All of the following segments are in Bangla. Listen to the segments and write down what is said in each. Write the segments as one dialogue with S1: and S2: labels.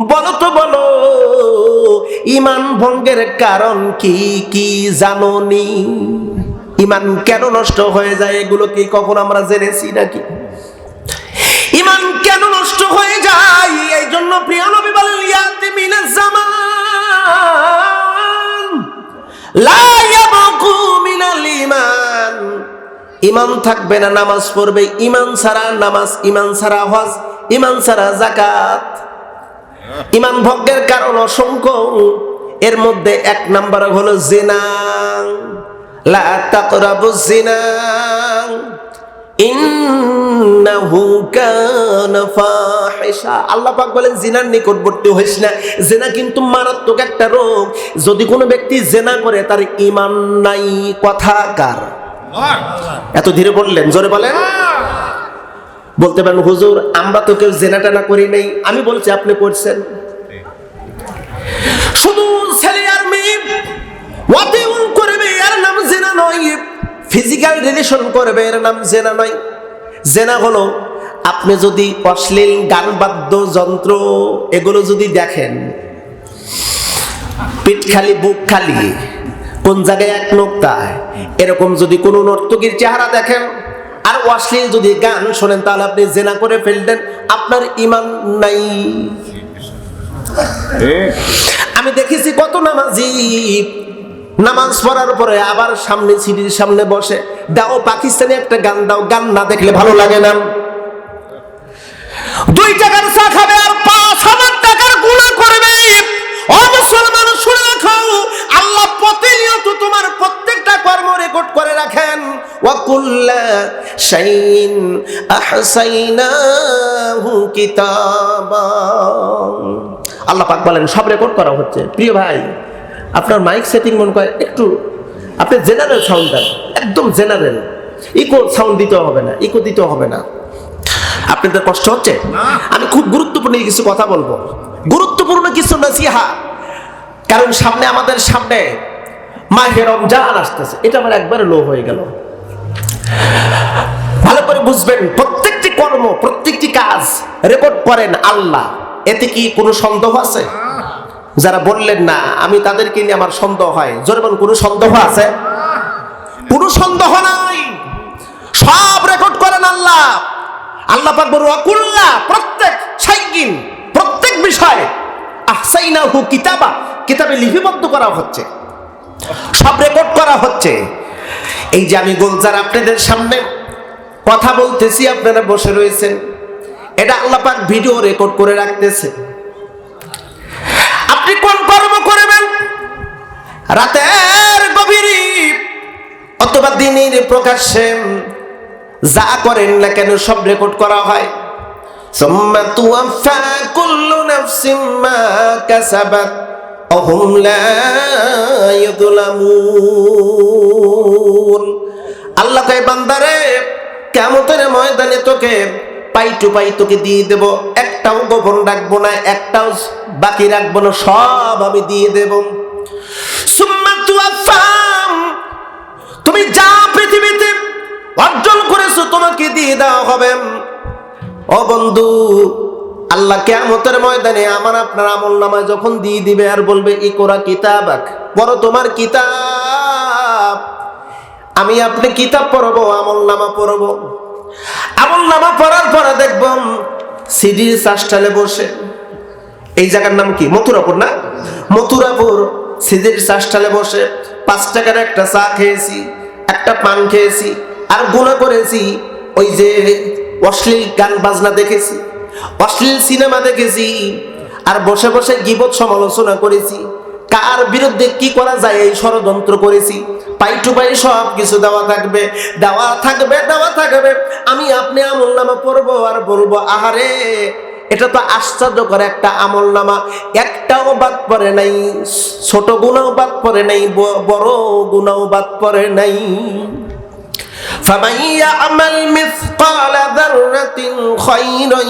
S1: বলো তো বলো, ইমান ভঙ্গের কারণ কি কি জানোনি? ইমান কেন নষ্ট হয়ে যায়, এগুলো কি কখন আমরা জেনেছি নাকি? ইমান কেন নষ্ট হয়ে যায়? এই জন্য প্রিয় নবী বলেন ইয়াতে মিনাজ জামান লা ইয়াবকু ইমান ইমান থাকবে না, নামাজ পড়বে। ইমান ছাড়া নামাজ, ইমান ছাড়া হজ, ইমান ছাড়া জাকাত ইমান ভঙ্গের কারণ অসংখ্য। এর মধ্যে এক নাম্বার হলো জিনা। লা তাকরাবু জিনা। ইন্নাহু কানা ফাহিশা। আল্লাহ পাক বলেন জিনার নিকটবর্তী হইস না। জেনা কিন্তু মারাত্মক একটা রোগ। যদি কোনো ব্যক্তি জেনা করে তার ঈমান নাই। কথা কার? এত ধীরে বললেন জোরে বলেন। বলতে পারেন, হুজুর, আমরা তো কেউ জেনা টানা করি নাই। আমি বলছি, আপনি করছেন শুধু ছেলে আর মেয়ে, ওয়াতিউন করবে, এর নাম জেনা নয়। ফিজিক্যাল রিলেশন করবে, এর নাম জেনা নয়। জেনা হলো, আপনি যদি অশ্লীল গান বাদ্য যন্ত্র এগুলো যদি দেখেন, পিঠ খালি, বুক খালি, কোন জায়গায় এক নোক্তায়, এরকম যদি কোনো নর্তকীর চেহারা দেখেন আর অশ্লীল যদি গান শোনেন তাহলে আপনি জেনা করে ফেললেন আপনার ইমান নাই। আমি দেখেছি কত নামাজি নামাজ পড়ার পরে আবার সামনে সিঁড়ির সামনে বসে দাও পাকিস্তানি একটা গান দাও গান না দেখলে ভালো লাগে না। দুই টাকার চা খাবে ওয়াকুল্লা শাইন আহসাইনাহু কিতাবা আল্লাহ পাক বলেন সব রেকর্ড করা হচ্ছে। প্রিয় ভাই আপনার মাইক সেটিং মনে করে একটু আপনি জেনারেল সাউন্ড দেন একদম জেনারেল ইকো সাউন্ড দিতে হবে না ইকো দিতে হবে না। আপনাদের কষ্ট হচ্ছে? আমি খুব গুরুত্বপূর্ণ কিছু কথা বলব। গুরুত্বপূর্ণ কিছু নসিহা কারণ সামনে আমাদের সামনে মাহে রমজান আসতেছে। এটা আমার একবারে লো হয়ে গেল। ভালো করে বুঝবেন, প্রত্যেকটি কর্ম, প্রত্যেকটি কাজ রেকর্ড করেন আল্লাহ। এতে কি কোনো সন্দেহ আছে? যারা বললেন না, আমি তাদেরকে নিয়ে আমার সন্দেহ হয়। জোরে বলুন, কোনো সন্দেহ আছে? কোনো সন্দেহ নাই। সব রেকর্ড করেন আল্লাহ। আল্লাহ পাক বড় অকুল্লা, প্রত্যেক সাইকিন প্রত্যেক বিষয় আহসাইনাহু কিতাবা। কিতাবে লিপিবদ্ধ করা হচ্ছে। সব রেকর্ড করা হচ্ছে। এই যে আমি গোলজার আপনাদের সামনে কথা বলতেছি আপনারা বসে রয়েছেন এটা আল্লাহ পাক ভিডিও রেকর্ড করে রাখতেছে আপনি কোন কর্ম করবেন রাতের গভীরে অথবা দিনের প্রকাশ্যে যা করেন না কেন সব রেকর্ড করা হয় ثم توفى كل نفس ما كسبت অহম আল্লাহ কয়, বান্দারে কেমতের ময়দানে তোকে পাই টু পাই তোকে দিয়ে দেব। একটাও গোপন রাখব না, একটাও বাকি রাখব না, সব আমি দিয়ে দেব। তুমি যা পৃথিবীতে অর্জন করেছ তোমাকে দিয়ে দেওয়া হবে। ও বন্ধু আল্লাহ কেমতের ময়দানে আমার আপনার আমল নামায় যখন দিয়ে দিবে আর বলবে ই কোরা কিতাব বড় তোমার কিতাব। আমি আপনি কিতাব পড়ব, আমল নামা পড়ব। আমল নামা পড়ার পরে দেখব, সিডির চাষটালে বসে। এই জায়গার নাম কি? মথুরাপুর না? মথুরাপুর সিদির চাষটালে বসে। পাঁচ টাকার একটা চা খেয়েছি, একটা পান খেয়েছি, আর গুণা করেছি। ওই যে অশ্লীল গান বাজনা দেখেছি। অশ্লীল সিনেমা দেখেছি আর বসে বসে গিবত সমালোচনা করেছি। কার বিরুদ্ধে কি করা যায় এই ষড়যন্ত্র করেছি। পাই টু পাই সব কিছু দেওয়া থাকবে দেওয়া থাকবে দেওয়া থাকবে। আমি আপনি আমল নামা পড়ব আর বলব, আহারে, এটা তো আশ্চর্যকর একটা আমল নামা। একটাও বাদ পড়ে নাই, ছোট গুণাও বাদ পড়ে নাই বড় গুণাও বাদ পড়ে নাই। فمن يعمل مثقال ذرة خيرا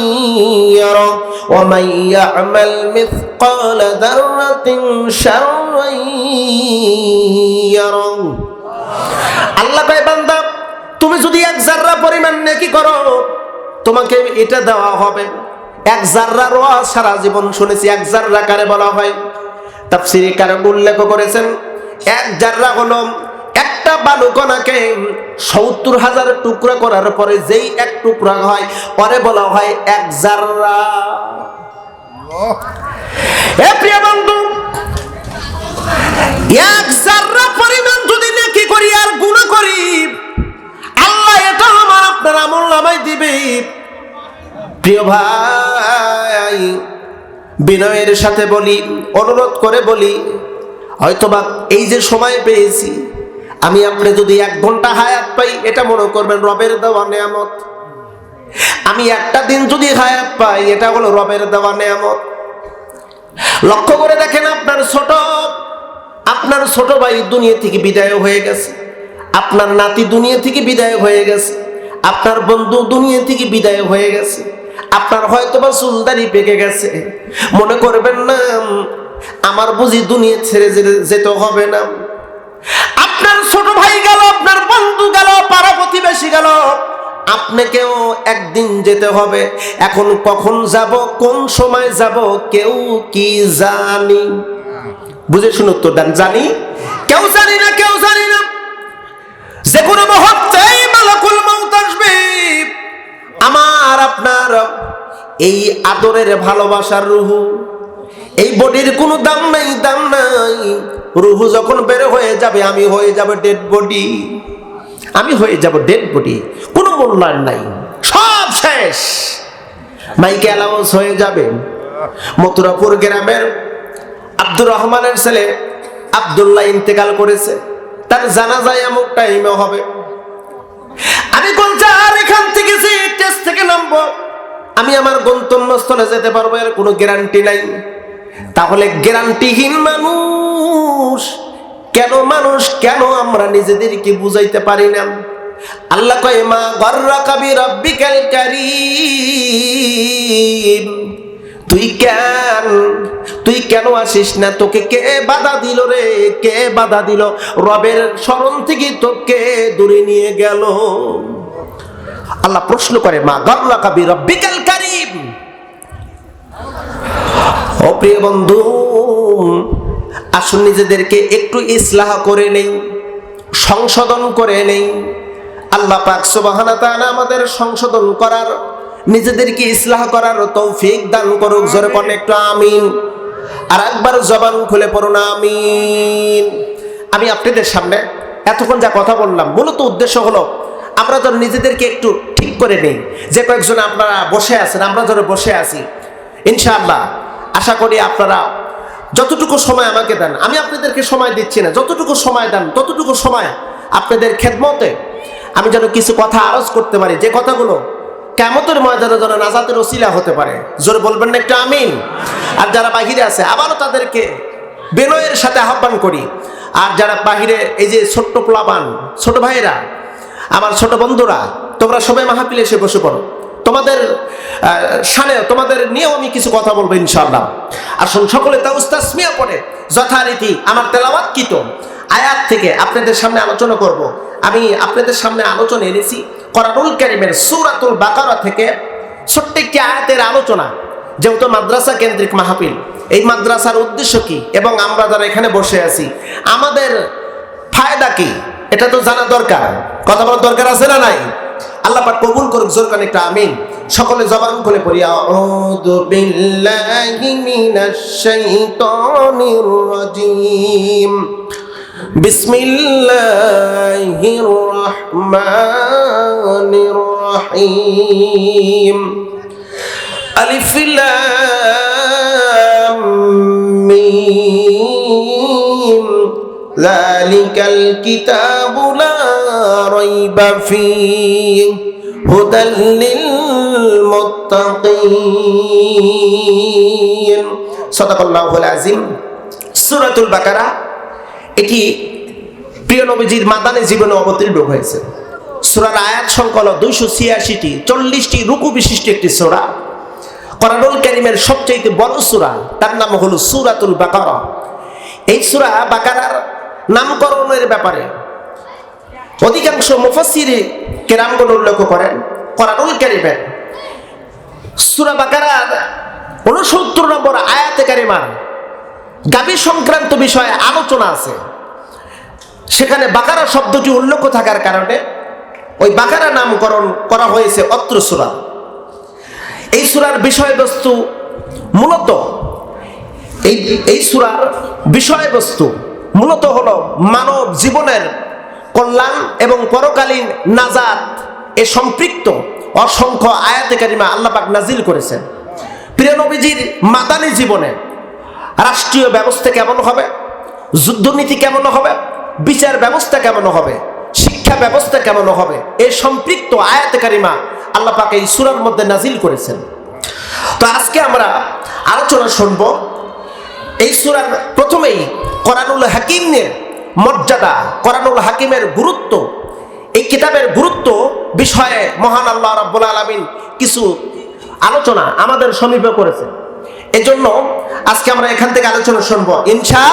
S1: يره ومن يعمل مثقال ذرة شرا يره আল্লাহ কয় বান্দা তুমি যদি এক জাররা পরিমাণ নেকি করো তোমাকে এটা দেওয়া হবে এক জাররার ওয়াজ সারা জীবন শুনেছি এক জাররা কারে বলা হয় তাফসিরি কারক উল্লেখ করেছেন এক জাররা হলো একটা বালুকণাকে সত্তর হাজার টুকরা করার পরে যেই এক টুকরা হয়, পরে বলা হয় এক জাররা। এক জাররা পরিমাণ যদি নাকি করি আর গুণ করি, আল্লাহ এটা আমার আপনার আমল নামাই দিবে। প্রিয় ভাই, বিনয়ের সাথে বলি, অনুরোধ করে বলি, হয়তোবা এই যে সময় পেয়েছি আমি আপনি যদি এক ঘণ্টা হায়াত পাই, এটা মনে করবেন রবের দেওয়া নেয়ামত। আমি একটা দিন যদি হায়াত পাই, এটা হলো রবের দেওয়া নেয়ামত। লক্ষ্য করে দেখেন আপনার ছোট আপনার ছোট ভাই দুনিয়া থেকে বিদায় হয়ে গেছে। আপনার নাতি দুনিয়া থেকে বিদায় হয়ে গেছে। আপনার বন্ধু দুনিয়া থেকে বিদায় হয়ে গেছে। আপনার হয়তো বা চুলদারি পেকে গেছে। মনে করবেন না, আমার বুঝি দুনিয়া ছেড়ে যেতে- যেতে হবে না। আপনার ছোট ভাই গেল, আপনার বন্ধু গেল, পাড়া প্রতিবেশী গেল। আপনাকেও একদিন যেতে হবে। এখন কখন যাব, কোন সময় যাব, কেউ কি জানি। বুঝে শুনে উত্তর দেন, জানি? কেউ জানি না, কেউ জানি না। যে কোনো মুহূর্তেই মালাকুল মাউত আসবে। আমার, আপনার, এই আদরের ভালোবাসার রুহু। এই বডির কোনো দাম নাই দাম নাই। রুহু যখন বের হয়ে যাবে, আমি হয়ে যাব ডেড বডি আমি হয়ে যাব ডেড বডি কোনো মূল্যায়ন নাই। সব শেষ। মাইকে অ্যালাউন্স হয়ে যাবে। মথুরাপুর গ্রামের আব্দুর রহমানের ছেলে আব্দুল্লাহ ইন্তেকাল করেছে। তার জানা জানাজায় এমন টাইমে হবে। আমি আর এখান থেকে যে টেস্ট থেকে নামবো? আমি আমার গন্তব্যস্থলে যেতে পারব, এর কোনো গ্যারান্টি নাই। তাহলে গ্যারান্টিহীন মানুষ কেন মানুষ? কেন আমরা নিজেদেরকে বুঝাইতে পারি না? আল্লাহ কয়, মা গর্রা কাবি রব্বিকাল কারীম। তুই কেন? তুই কেন আসিস না? তোকে কে বাধা দিল রে? কে বাধা দিল? রবের স্মরণ থেকে তোকে দূরে নিয়ে গেল। আল্লাহ প্রশ্ন করে, মা গর্রা কাবি রব্বিকাল কারীম? ও প্রিয় বন্ধু আসুন নিজেদেরকে একটু ইসলাহ করে নেই, সংশোধন করে নেই। আল্লাহ পাক সুবহানা তাআলা আমাদের সংশোধন করার, নিজেদেরকে ইসলাহ করার তৌফিক দান করুক, জোরে কোন একটু আমিন। আর একবার জবান খুলে পড়ুন, আমিন। আমি আপনাদের সামনে এতক্ষণ যা কথা বললাম, মূলত উদ্দেশ্য হলো, আমরা যেন নিজেদেরকে একটু ঠিক করে নেই। যে কয়েকজন আপনারা বসে আছেন, আমরা যেন বসে আছি। ইনশাআল্লাহ, আশা করি আপনারা যতটুকু সময় আমাকে দেন, আমি আপনাদেরকে সময় দিচ্ছি না, যতটুকু সময় দেন, ততটুকু সময় আপনাদের খেদমতে আমি যেন কিছু কথা আরজ করতে পারি। যে কথাগুলো কেমতের ময়দানে যেন নাজাতের ওসিলা হতে পারে। জোরে বলবেন না একটু আমিন। আর যারা বাহিরে আছে, আবারও তাদেরকে বিনয়ের সাথে আহ্বান করি। আর যারা বাহিরে, এই যে ছোট্ট প্লাবান ছোট ভাইয়েরা, আমার ছোট বন্ধুরা, তোমরা সবাই মাহাপিলে এসে বসে পড়ো। তোমাদের সানে তোমাদের নিয়েও আমি কিছু কথা বলব ইনশাআল্লাহ। আসুন সকলে তা উস্তাসমিয়া পড়ে, যথারীতি আমার তেলাওয়াত কিত আয়াত থেকে আপনাদের সামনে আলোচনা করব। আমি আপনাদের সামনে আলোচনা এনেছি করানুল কারিমের সূরাতুল বাকারা থেকে ছোট্ট একটি আয়াতের আলোচনা, যেহেতু মাদ্রাসা কেন্দ্রিক মাহফিল। এই মাদ্রাসার উদ্দেশ্য কি? এবং আমরা যারা এখানে বসে আছি, আমাদের ফায়দা কি? এটা তো জানা দরকার। কথা বলার দরকার আছে না নাই? আল্লাহ পাক কবুল করুক, জোর কান একটা আমিন। সকলে জবান খুলে পড়ি, আউযু বিল্লাহি মিনাশ শাইতানির রাজিম। বিসমিল্লাহির রহমানির রহিম। আলিফ লাম মিম। যালিকাল কিতাবু লা ريب فيه هدى للمتقين صدق الله العظيم সূরাতুল বাকারা এটি প্রিয় নবীজির মাদানে জীবনে অবতীর্ণ হয়েছে সূরার আয়াত সংখ্যা হলো দুইশো ছিয়াশিটি চল্লিশটি রুকু বিশিষ্ট একটি সূরা কোরআনুল কারীমের সবচেয়ে বড় সূরা তার নাম হলো সূরাতুল বাকারা এই সূরা বাকারার নামকরণের ব্যাপারে অধিকাংশ মুফাসসির কেরামগুলো উল্লেখ করেন, কোরআনুল কারীমের। সুরা বাকারার উনসত্তর নম্বর আয়াতে কারিমার গাবি সংক্রান্ত বিষয়ে আলোচনা আছে। সেখানে বাকারা শব্দটি উল্লেখ থাকার কারণে ওই বাকারা নামকরণ করা হয়েছে অত্র সুরা। এই সুরার বিষয়বস্তু মূলত এই এই সুরার বিষয়বস্তু মূলত হলো মানব জীবনের কল্যাণ এবং পরকালীন নাজাত এ সম্পৃক্ত অসংখ্য আয়াতে কারিমা আল্লাপাক নাজিল করেছেন। প্রিয় নবীজির মাদানী জীবনে রাষ্ট্রীয় ব্যবস্থা কেমন হবে? যুদ্ধনীতি কেমন হবে? বিচার ব্যবস্থা কেমন হবে? শিক্ষা ব্যবস্থা কেমন হবে? এ সম্পৃক্ত আয়াতে কারিমা আল্লাপাক এই সুরার মধ্যে নাজিল করেছেন। তো আজকে আমরা আলোচনা শুনব এই সুরার প্রথমেই কোরআনুল হাকিমের মর্যাদা করানুল হাকিমের গুরুত্ব। এই কিতাবের গুরুত্ব বিষয়ে মহান আল্লাহ রাব্বুল আলামিন কিছু আলোচনা আমাদের সমীপে করেছে এজন্য আজকে আমরা এখান থেকে আলোচনা শুনব। ইনশা